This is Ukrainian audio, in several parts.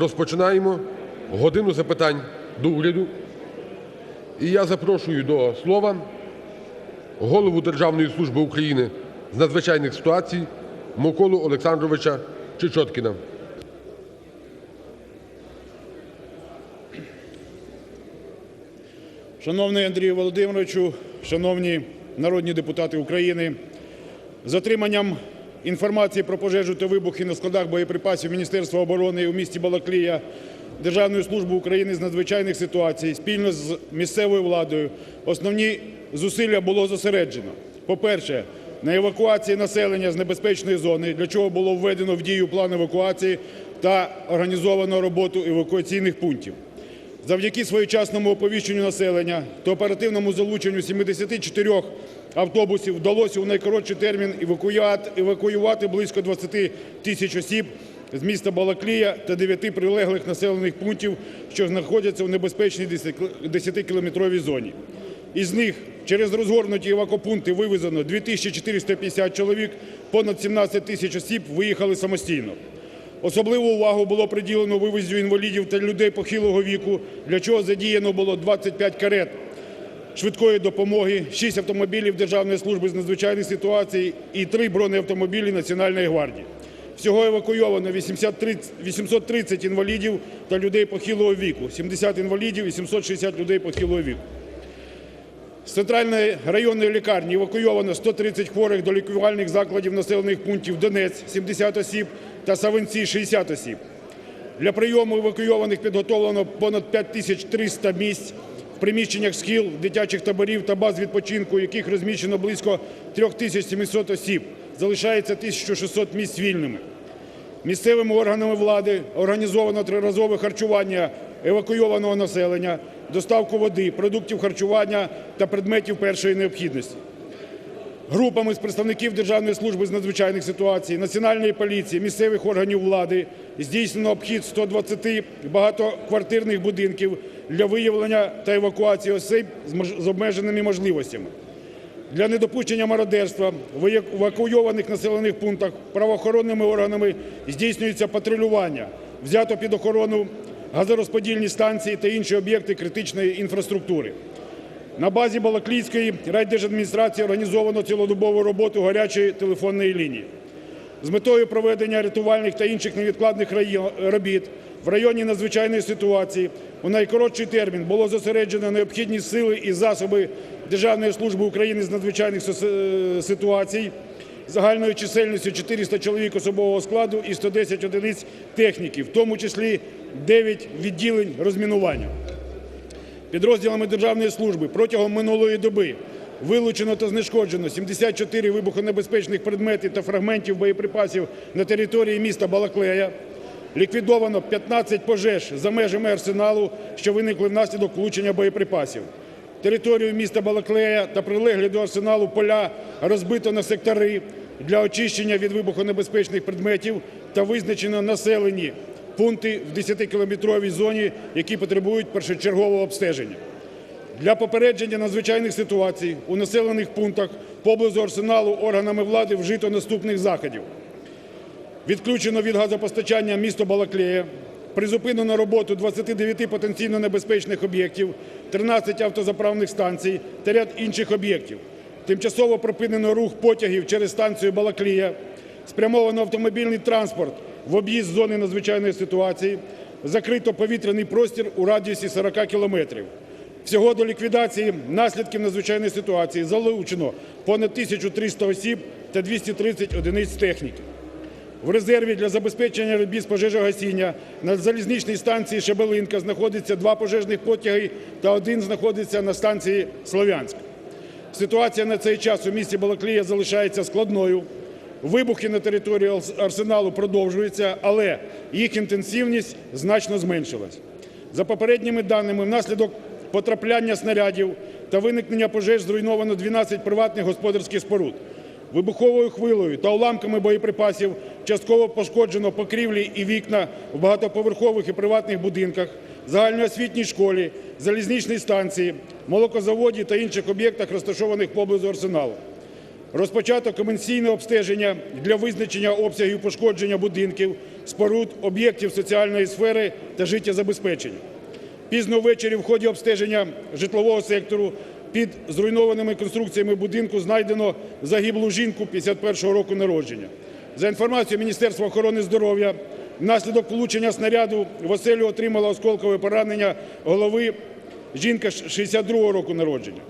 розпочинаємо "годину запитань до Уряду". І я запрошую до слова голову Державної служби України з надзвичайних ситуацій Миколу Олександровича Чечоткіна. Шановний Андрію Володимировичу, шановні народні депутати України, з отриманням інформації про пожежу та вибухи на складах боєприпасів Міністерства оборони у місті Балаклія Державною службою України з надзвичайних ситуацій спільно з місцевою владою основні зусилля було зосереджено. По-перше, на евакуації населення з небезпечної зони, для чого було введено в дію план евакуації та організовано роботу евакуаційних пунктів. Завдяки своєчасному оповіщенню населення та оперативному залученню 74 автобусів вдалося у найкоротший термін евакуювати близько 20 тисяч осіб з міста Балаклія та 9 прилеглих населених пунктів, що знаходяться у небезпечній 10-кілометровій зоні. Із них через розгорнуті евакопункти вивезено 2450 чоловік, понад 17 тисяч осіб виїхали самостійно. Особливу увагу було приділено вивезенню інвалідів та людей похилого віку, для чого задіяно було 25 карет швидкої допомоги, 6 автомобілів Державної служби з надзвичайних ситуацій і 3 бронеавтомобілі Національної гвардії. Всього евакуйовано 830 інвалідів та людей похилого віку, 70 інвалідів і 760 людей похилого віку. З центральної районної лікарні евакуйовано 130 хворих до лікувальних закладів населених пунктів Донець – 70 осіб та Савинці – 60 осіб. Для прийому евакуйованих підготовлено понад 5300 місць в приміщеннях шкіл, дитячих таборів та баз відпочинку, яких розміщено близько 3700 осіб. Залишається 1600 місць вільними. Місцевими органами влади організовано триразове харчування евакуйованого населення, доставку води, продуктів харчування та предметів першої необхідності. Групами з представників Державної служби з надзвичайних ситуацій, Національної поліції, місцевих органів влади здійснено обхід 120 багатоквартирних будинків для виявлення та евакуації осіб з обмеженими можливостями. Для недопущення мародерства в евакуйованих населених пунктах правоохоронними органами здійснюється патрулювання, взято під охорону газорозподільні станції та інші об'єкти критичної інфраструктури. На базі Балаклійської райдержадміністрації організовано цілодобову роботу гарячої телефонної лінії. З метою проведення рятувальних та інших невідкладних робіт в районі надзвичайної ситуації у найкоротший термін було зосереджено необхідні сили і засоби Державної служби України з надзвичайних ситуацій загальною чисельністю 400 чоловік особового складу і 110 одиниць техніки, в тому числі 9 відділень розмінування. Підрозділами Державної служби протягом минулої доби вилучено та знешкоджено 74 вибухонебезпечних предметів та фрагментів боєприпасів на території міста Балаклея, ліквідовано 15 пожеж за межами арсеналу, що виникли внаслідок влучення боєприпасів. Територію міста Балаклея та прилеглі до арсеналу поля розбито на сектори для очищення від вибухонебезпечних предметів та визначено населені пункти в 10-кілометровій зоні, які потребують першочергового обстеження. Для попередження надзвичайних ситуацій у населених пунктах поблизу арсеналу органами влади вжито наступних заходів. Відключено від газопостачання місто Балаклея, призупинено роботу 29 потенційно небезпечних об'єктів, 13 автозаправних станцій та ряд інших об'єктів. Тимчасово припинено рух потягів через станцію Балаклія, спрямовано автомобільний транспорт в об'їзд зони надзвичайної ситуації, закрито повітряний простір у радіусі 40 кілометрів. Всього до ліквідації наслідків надзвичайної ситуації залучено понад 1300 осіб та 230 одиниць техніки. В резерві для забезпечення робіт з пожежогасіння на залізничній станції Шебелинка знаходиться два пожежних потяги та один знаходиться на станції Слов'янськ. Ситуація на цей час у місті Балаклія залишається складною. Вибухи на території арсеналу продовжуються, але їх інтенсивність значно зменшилась. За попередніми даними, внаслідок потрапляння снарядів та виникнення пожеж зруйновано 12 приватних господарських споруд. Вибуховою хвилею та уламками боєприпасів частково пошкоджено покрівлі і вікна в багатоповерхових і приватних будинках, загальноосвітній школі, залізничній станції, молокозаводі та інших об'єктах, розташованих поблизу арсеналу. Розпочато комісійне обстеження для визначення обсягів пошкодження будинків, споруд, об'єктів соціальної сфери та життєзабезпечення. Пізно ввечері в ході обстеження житлового сектору під зруйнованими конструкціями будинку знайдено загиблу жінку 51-го року народження. За інформацією Міністерства охорони здоров'я, внаслідок влучення снаряду в оселю отримала осколкове поранення голови жінка 62-го року народження.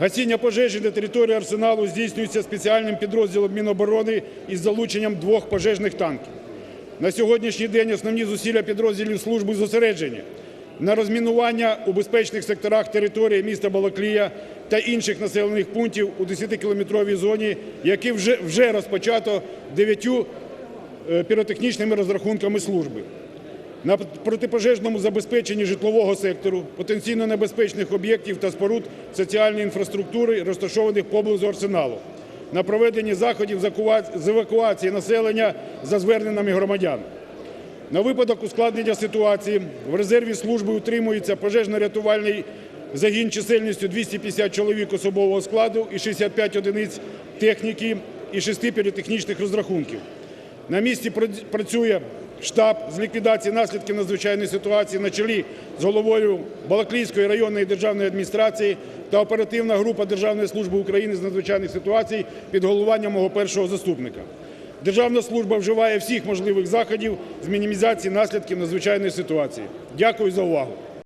Гасіння пожежі на території арсеналу здійснюється спеціальним підрозділом Міноборони із залученням двох пожежних танків. На сьогоднішній день основні зусилля підрозділів служби зосереджені на розмінування у безпечних секторах території міста Балаклія та інших населених пунктів у 10-кілометровій зоні, які вже, вже розпочато дев'ятью е, піротехнічними розрахунками служби. На протипожежному забезпеченні житлового сектору, потенційно небезпечних об'єктів та споруд соціальної інфраструктури, розташованих поблизу арсеналу, на проведенні заходів з евакуації населення за зверненнями громадян. На випадок ускладнення ситуації в резерві служби утримується пожежно-рятувальний загін чисельністю 250 чоловік особового складу і 65 одиниць техніки і 6 піротехнічних розрахунків. На місці працює штаб з ліквідації наслідків надзвичайної ситуації на чолі з головою Балаклійської районної державної адміністрації та оперативна група Державної служби України з надзвичайних ситуацій під головуванням мого першого заступника. Державна служба вживає всіх можливих заходів з мінімізації наслідків надзвичайної ситуації. Дякую за увагу.